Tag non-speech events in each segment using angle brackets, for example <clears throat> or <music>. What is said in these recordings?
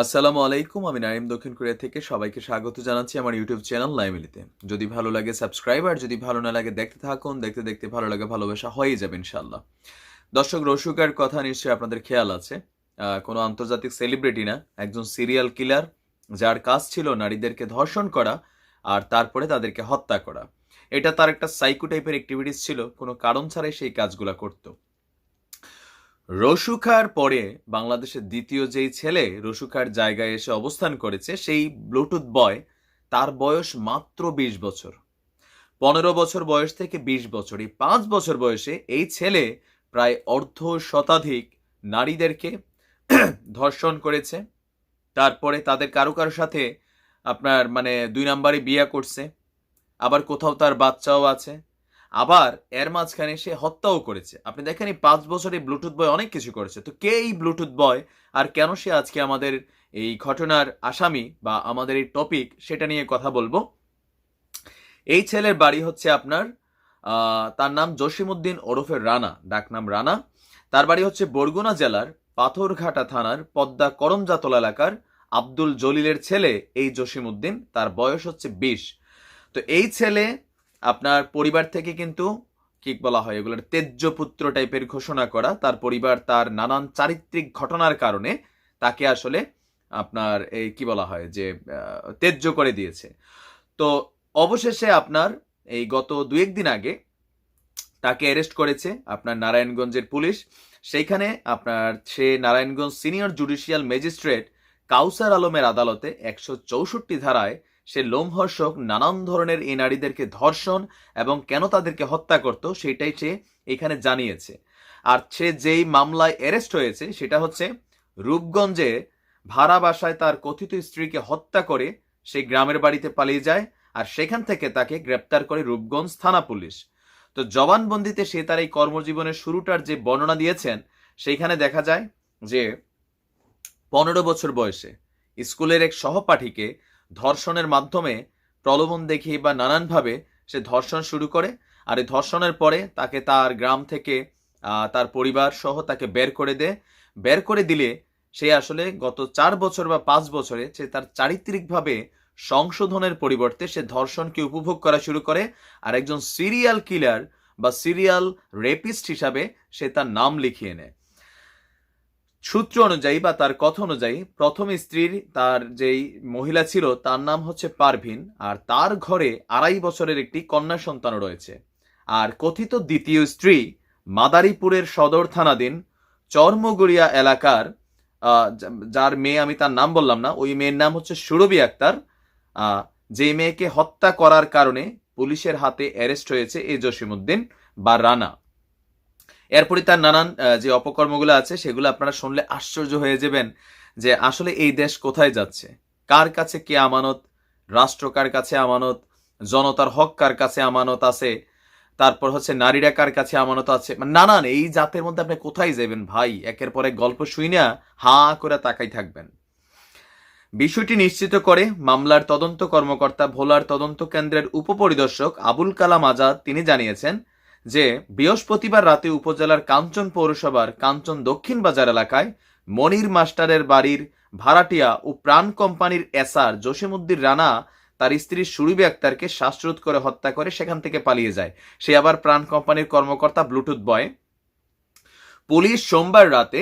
আসসালামু আলাইকুম, আমি নাইম দক্ষিণ কোরিয়া থেকে সবাইকে স্বাগত জানাচ্ছি আমার ইউটিউব চ্যানেল লাইমিলিতে যদি ভালো লাগে সাবস্ক্রাইব, আর যদি ভালো না লাগে দেখতে থাকুন, দেখতে দেখতে ভালো লাগে ভালোবাসা হয়েই যাবে ইনশাল্লাহ দর্শক, রসুকার কথা নিশ্চয়ই আপনাদের খেয়াল আছে। কোনো আন্তর্জাতিক সেলিব্রিটি না, একজন সিরিয়াল কিলার, যার কাজ ছিল নারীদেরকে ধর্ষণ করা আর তারপরে তাদেরকে হত্যা করা। এটা তার একটা সাইকো টাইপের অ্যাক্টিভিটিস ছিল, কোনো কারণ ছাড়াই সেই কাজগুলো করতো। রসুখার পরে বাংলাদেশের দ্বিতীয় যেই ছেলে রসুখার জায়গায় এসে অবস্থান করেছে, সেই ব্লুটুথ বয়, তার বয়স মাত্র বিশ বছর। পনেরো বছর বয়স থেকে বিশ বছর। এই পাঁচ বছর বয়সে এই ছেলে প্রায় অর্ধ শতাধিক নারীদেরকে <clears throat> ধর্ষণ করেছে। তারপরে তাদের কারও কারোর সাথে আপনার মানে দুই নাম্বারে বিয়ে করছে। আবার কোথাও তার বাচ্চাও আছে। আবার এর মাঝখানে সে হত্যাও করেছে। আপনি দেখেন এই পাঁচ বছরে ব্লুটুথ বয় অনেক কিছু করেছে। তো কে এই ব্লুটুথ বয় আর কেন সে আজকে আমাদের এই ঘটনার আসামি বা আমাদের এই টপিক সেটা নিয়ে কথা বলব? এই ছেলের বাড়ি হচ্ছে আপনার তার নাম জসিমউদ্দিন ওরফের রানা ডাকনাম রানা। তার বাড়ি হচ্ছে বরগুনা জেলার পাথরঘাটা থানার পদ্মা করমজাতলা এলাকার আব্দুল জলিলের ছেলে এই জসিমউদ্দিন। তার বয়স হচ্ছে বিশ। তো এই ছেলে আপনার পরিবার থেকে কিন্তু কি বলা হয়, এগুলোর তেজ্য পুত্র টাইপের ঘোষণা করা, তার পরিবার তার নানান চারিত্রিক ঘটনার কারণে তাকে আসলে আপনার এই কি বলা হয় যে তেজ্য করে দিয়েছে। তো অবশেষে আপনার এই গত দু একদিন আগে তাকে অ্যারেস্ট করেছে আপনার নারায়ণগঞ্জের পুলিশ। সেইখানে আপনার সে Narayanganj senior judicial magistrate Kausar আলমের আদালতে একশো চৌষট্টি ধারায় সে লোমহর্ষক নানান ধরনের এই নারীদেরকে ধর্ষণ এবং কেন তাদেরকে হত্যা করত সেটাই সে এখানে জানিয়েছে। আর সে যেই মামলায় অ্যারেস্ট হয়েছে সেটা হচ্ছে রূপগঞ্জে ভাড়া বাসায় তার কথিত স্ত্রীকে হত্যা করে সে গ্রামের বাড়িতে পালিয়ে যায় আর সেখান থেকে তাকে গ্রেপ্তার করে রূপগঞ্জ থানা পুলিশ। তো জবানবন্দিতে সে তার এই কর্মজীবনের শুরুটার যে বর্ণনা দিয়েছেন সেইখানে দেখা যায় যে পনেরো বছর বয়সে স্কুলের এক সহপাঠীকে ধর্ষণের মাধ্যমে প্রলোভন দেখিয়ে বা নানানভাবে সে ধর্ষণ শুরু করে, আর এই ধর্ষণের পরে তাকে তার গ্রাম থেকে তার পরিবার সহ তাকে বের করে দেয়। বের করে দিলে সে আসলে গত চার বছর বা পাঁচ বছরে সে তার চারিত্রিকভাবে সংশোধনের পরিবর্তে সে ধর্ষণকে উপভোগ করা শুরু করে, আর একজন সিরিয়াল কিলার বা সিরিয়াল রেপিস্ট হিসাবে সে তার নাম লিখিয়ে নেয়। সূত্র অনুযায়ী বা তার কথা অনুযায়ী প্রথম স্ত্রীর তার যেই মহিলা ছিল, তার নাম হচ্ছে পারভিন, আর তার ঘরে আড়াই বছরের একটি কন্যা সন্তান রয়েছে। আর কথিত দ্বিতীয় স্ত্রী মাদারীপুরের সদর থানাধীন চর্মগুড়িয়া এলাকার যার মেয়ে আমি তার নাম বললাম না, ওই মেয়ের নাম হচ্ছে সুরভি আক্তার। যে মেয়েকে হত্যা করার কারণে পুলিশের হাতে অ্যারেস্ট হয়েছে এ জসিমুদ্দিন বা রানা। এরপরে তার নানান যে অপকর্মগুলো আছে, সেগুলো আপনারা শুনলে আশ্চর্য হয়ে যাবেন যে আসলে এই দেশ কোথায় যাচ্ছে? কার কাছে কে আমানত? রাষ্ট্র কার কাছে আমানত? জনতার হক কার কাছে আমানত আছে? তারপর হচ্ছে নারীরা কার কাছে আমানত আছে? মানে নানান, এই জাতের মধ্যে আপনি কোথায় যাবেন ভাই? একের পর গল্প শুই না, হা করে তাকাই থাকবেন। বিষয়টি নিশ্চিত করে মামলার তদন্ত কর্মকর্তা ভোলার তদন্ত কেন্দ্রের উপপরিদর্শক আবুল কালাম আজাদ, তিনি জানিয়েছেন যে বৃহস্পতিবার রাতে উপজেলার কাঞ্চন পৌরসভার কাঞ্চন দক্ষিণ বাজার এলাকায় মনির মাস্টারের বাড়ির ভাড়াটিয়া ও প্রাণ কোম্পানির এসআর জসিমউদ্দিন রানা তার স্ত্রী সুরিবি আক্তারকে শ্বাসরোধ করে হত্যা করে সেখান থেকে পালিয়ে যায়। সে আবার প্রাণ কোম্পানির কর্মকর্তা ব্লুটুথ বয়। পুলিশ সোমবার রাতে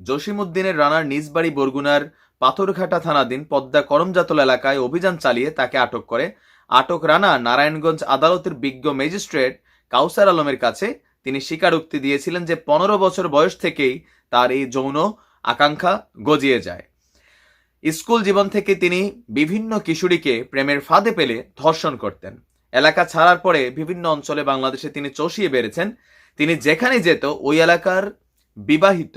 জসিমুদ্দিনের রানার নিজ বাড়ি বরগুনার পাথরঘাটা থানাধীন পদ্মা করমজাতল এলাকায় অভিযান চালিয়ে তাকে আটক করে। আটক রানা নারায়ণগঞ্জ আদালতের বিজ্ঞ ম্যাজিস্ট্রেট কাউসার আলমের কাছে তিনি স্বীকারোক্তি দিয়েছিলেন যে পনেরো বছর বয়স থেকেই তার এই যৌন আকাঙ্ক্ষা গজিয়ে যায়। স্কুল জীবন থেকে তিনি বিভিন্ন কিশোরীকে প্রেমের ফাঁদে পেলে ধর্ষণ করতেন। এলাকা ছাড়ার পরে বিভিন্ন অঞ্চলে বাংলাদেশে তিনি চষিয়ে বেড়েছেন। তিনি যেখানে যেত ওই এলাকার বিবাহিত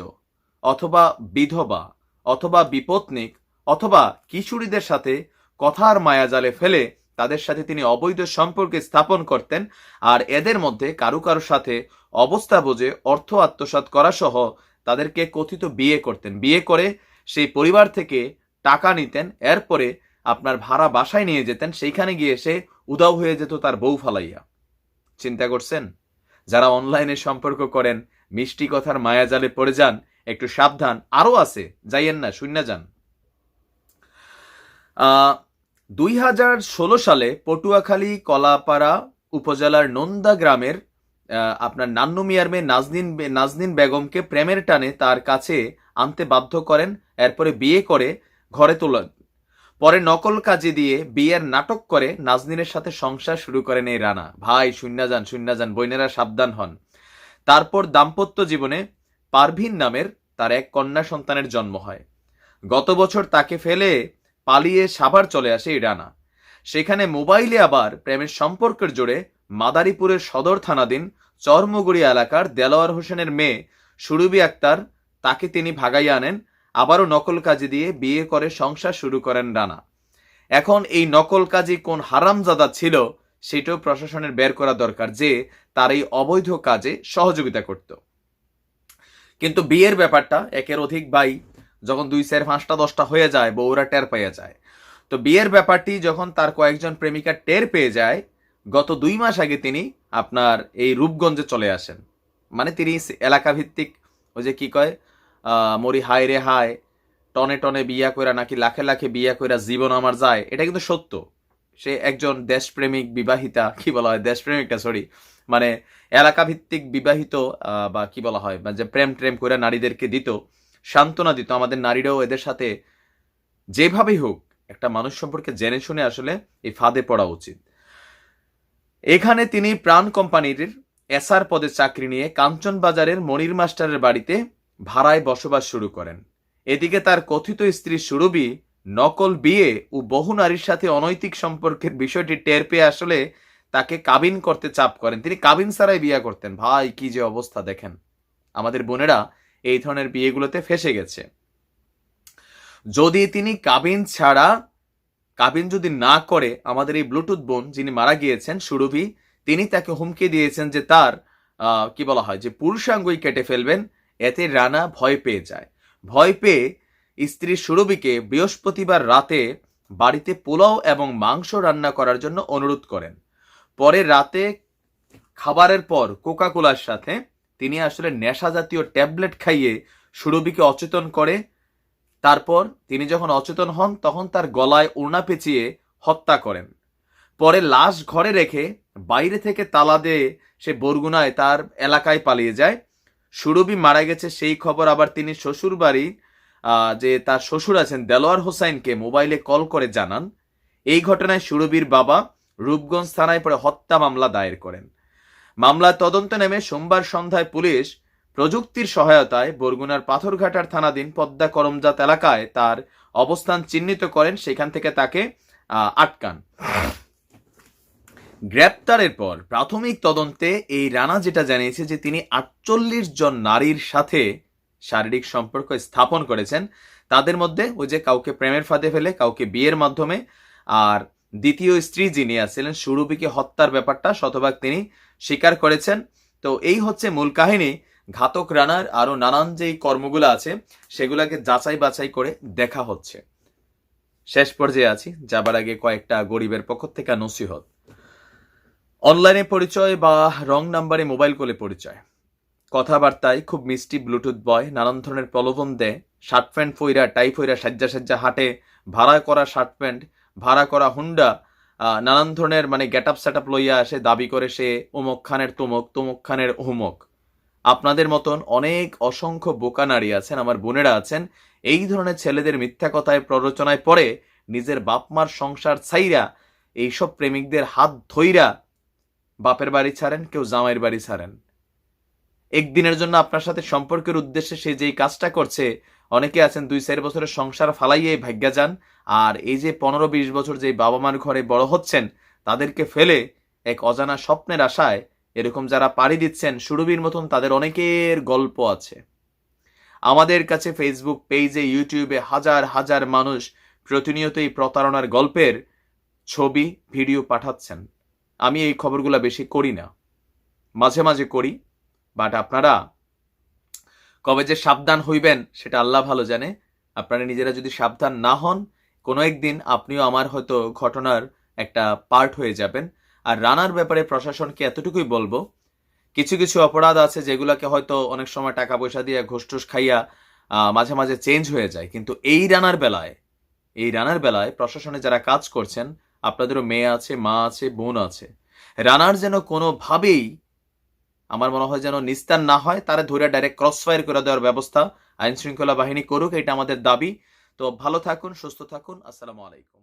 অথবা বিধবা অথবা বিপত্নিক অথবা কিশোরীদের সাথে কথার মায়াজালে ফেলে তাদের সাথে তিনি অবৈধ সম্পর্কে স্থাপন করতেন আর এদের মধ্যে কারও কারও সাথে অবস্থা বুঝে অর্থ আত্মসাৎ করা সহ তাদেরকে কথিত বিয়ে করতেন। বিয়ে করে সেই পরিবার থেকে টাকা নিতেন। এরপরে আপনার ভাড়া বাসায় নিয়ে যেতেন। সেইখানে গিয়ে সে উদাও হয়ে যেত তার বউ ফালাইয়া। চিন্তা করছেন? যারা অনলাইনে সম্পর্ক করেন, মিষ্টি কথার মায়াজালে পড়ে যান, একটু সাবধান। আরও আছে, যাইয়েন না শূন্য যান। দুই হাজার ষোলো সালে পটুয়াখালী কলাপাড়া উপজেলার নন্দা গ্রামের আপনার নান্নু মিয়ার মেয়ে নাজনিন নাজনিন বেগমকে প্রেমের টানে তার কাছে আনতে বাধ্য করেন, এরপরে বিয়ে করে ঘরে তোলেন। পরে নকল কাজে দিয়ে বিয়ের নাটক করে নাজনিনের সাথে সংসার শুরু করেন এই রানা। ভাই শূন্য যান শূন্য যান, বইনেরা সাবধান হন। তারপর দাম্পত্য জীবনে পারভিন নামের তার এক কন্যা সন্তানের জন্ম হয়। গত বছর তাকে ফেলে পালিয়ে সাভার চলে আসে এই রানা সেখানে মোবাইলে আবার প্রেমের সম্পর্কের জোরে মাদারীপুরের সদর থানাধীন চরমগুড়ি এলাকার দেলোয়ার হোসেনের মেয়ে সুরুবি আক্তার তাকে তিনি ভাগাইয়া আনেন, আবারও নকল কাজে দিয়ে বিয়ে করে সংসার শুরু করেন রানা। এখন এই নকল কাজী কোন হারামজাদা ছিল সেটাও প্রশাসনের বের করা দরকার যে তার এই অবৈধ কাজে সহযোগিতা করত। কিন্তু বিয়ের ব্যাপারটা একের অধিক ভাই যখন দুই চার পাঁচটা, দশটা হয়ে যায়, বউরা টের পাইয়া যায়। তো বিয়ের ব্যাপারটি যখন তার কয়েকজন প্রেমিকা টের পেয়ে যায়, গত দুই মাস আগে তিনি আপনার এই রূপগঞ্জে চলে আসেন। মানে তিনি এলাকা ভিত্তিক ওই যে কি কয় মরি হায় রে হায়, টনে টনে বিয়া কইরা নাকি লাখে লাখে বিয়া কইরা জীবন আমার যায়, এটা কিন্তু সত্য। সে একজন দেশপ্রেমিক বিবাহিতা, কি বলা হয়, দেশপ্রেমিকটা সরি মানে এলাকা ভিত্তিক বিবাহিত বা কি বলা হয় বা যে প্রেম ট্রেম করে নারীদেরকে দিত সান্ত্বনা দিত আমাদের নারীরাও এদের সাথে যেভাবেই হোক একটা মানুষ সম্পর্কে জেনে শুনে আসলে এই ফাঁদে পড়া উচিত। এখানে তিনি প্রাণ কোম্পানির এসআর পদে চাকরি নিয়ে কাঞ্চন বাজারের মনির মাস্টারের বাড়িতে ভাড়ায় বসবাস শুরু করেন। এদিকে তার কথিত স্ত্রী সুরভি নকল বিয়ে ও বহু নারীর সাথে অনৈতিক সম্পর্কের বিষয়টি টের পেয়ে আসলে তাকে কাবিন করতে চাপ করেন। তিনি কাবিন ছাড়াই বিয়ে করতেন। ভাই, কি যে অবস্থা দেখেন। আমাদের বোনেরা এই ধরনের বিয়েগুলোতে ফেসে গেছে। যদি তিনি কাবিন ছাড়া, কাবিন যদি না করে আমাদের এই ব্লুটুথ বোন যিনি মারা গিয়েছেন, সুরভি, তিনি তাকে হুমকি দিয়েছেন যে তার কি বলা হয়, যে পুরুষাঙ্গই কেটে ফেলবেন, এতে রানা ভয় পেয়ে যায়। ভয় পেয়ে স্ত্রী সুরভিকে বৃহস্পতিবার রাতে বাড়িতে পোলাও এবং মাংস রান্না করার জন্য অনুরোধ করেন। পরে রাতে খাবারের পর কোকা কোলার সাথে তিনি আসলে নেশা জাতীয় ট্যাবলেট খাইয়ে সুরভিকে অচেতন করে। তারপর তিনি যখন অচেতন হন, তখন তার গলায় ওড়না পেঁচিয়ে হত্যা করেন। পরে লাশ ঘরে রেখে বাইরে থেকে তালা দিয়ে সে বরগুনায় তার এলাকায় পালিয়ে যায়। সুরভি মারা গেছে, সেই খবর আবার তিনি শ্বশুর বাড়ি যে তার শ্বশুর আছেন দেলোয়ার হোসাইনকে মোবাইলে কল করে জানান। এই ঘটনায় সুরভির বাবা রূপগঞ্জ থানায় পরে হত্যা মামলা দায়ের করেন। মামলার তদন্ত নেমে সোমবার সন্ধ্যায় পুলিশ প্রযুক্তির সহায়তায় বরগুনার পাথরঘাটার থানাধীন পদ্মা করমজাত এলাকায় তার অবস্থান চিহ্নিত করেন। সেখান থেকে তাকে আটকান। গ্রেপ্তারের পর প্রাথমিক তদন্তে এই রানা যেটা জানিয়েছে যে তিনি আটচল্লিশ জন নারীর সাথে শারীরিক সম্পর্ক স্থাপন করেছেন। তাদের মধ্যে ওই যে কাউকে প্রেমের ফাঁদে ফেলে, কাউকে বিয়ের মাধ্যমে, আর দ্বিতীয় স্ত্রী যিনি আছিলেন, সুরভিকে হত্যার ব্যাপারটা শতভাগ তিনি স্বীকার করেছেন। তো এই হচ্ছে মূল কাহিনী। ঘাতক রানার আরও নানান যেই কর্মগুলো আছে, সেগুলোকে যাচাই বাছাই করে দেখা হচ্ছে। শেষ পর্যায়ে আছি, যাবার আগে কয়েকটা গরিবের পক্ষ থেকে নসিহত। অনলাইনে পরিচয় বা রং নাম্বারে মোবাইল কলে পরিচয়। কথাবার্তায় খুব মিষ্টি ব্লুটুথ বয়, নানান ধরনের প্রলোভন দেয়। শার্ট প্যান্ট ফইরা টাই ফইরা সাজ্জা সাজ্জা হাটে ভাড়া করা শার্ট প্যান্ট ভাড়া করা হুন্ডা নানান ধরনের মানে গেট আপ সেট আপ লইয়া আসে দাবি করে সে অমুক খানের তমুক তমুক খানের অমুক আপনাদের মতন অনেক অসংখ্য বোকা নারী আছেন, আমার বোনেরা আছেন, এই ধরনের ছেলেদের মিথ্যা কথায় প্ররোচনায় পড়ে নিজের বাপ মার সংসার ছাইরা, এইসব প্রেমিকদের হাত ধইরা বাপের বাড়ি ছাড়েন, কেউ জামাইয়ের বাড়ি ছাড়েন। একদিনের জন্য আপনার সাথে সম্পর্কের উদ্দেশ্যে সে যেই কাজটা করছে অনেকে আছেন দুই চার বছরের সংসার ফালাইয়ে ভাগ্যা যান, আর এই যে পনেরো বিশ বছর যে বাবা মার ঘরে বড় হচ্ছেন, তাদেরকে ফেলে এক অজানা স্বপ্নের আশায় এরকম যারা পাড়ি দিচ্ছেন, সুরভির মতন তাদের অনেকের গল্প আছে। আমাদের কাছে ফেসবুক পেজে ইউটিউবে হাজার হাজার মানুষ প্রতিনিয়ত এই প্রতারণার গল্পের ছবি ভিডিও পাঠাচ্ছেন। আমি এই খবরগুলো বেশি করি না। মাঝে মাঝে করি বাট আপনারা কবে যে সাবধান হইবেন, সেটা আল্লাহ ভালো জানে। আপনারা নিজেরা যদি সাবধান না হন, কোনো একদিন আপনিও আমার হয়তো ঘটনার একটা পার্ট হয়ে যাবেন। আর রানার ব্যাপারে প্রশাসনকে এতটুকুই বলব, কিছু কিছু অপরাধ আছে যেগুলোকে হয়তো অনেক সময় টাকা পয়সা দিয়ে ঘুষ টুস খাইয়া মাঝে মাঝে চেঞ্জ হয়ে যায়। কিন্তু এই রানার বেলায়, এই রানার বেলায় প্রশাসনে যারা কাজ করছেন, আপনাদেরও মেয়ে আছে, মা আছে, বোন আছে, রানার যেন কোনোভাবেই আমার মনে হয় যেন নিস্তার না হয়, তারা ধরে ডাইরেক্ট ক্রস ফায়ার করে দেওয়ার ব্যবস্থা আইন শৃঙ্খলা বাহিনী করুক এটা আমাদের দাবি। তো ভালো থাকুন, সুস্থ থাকুন, আসসালামু আলাইকুম।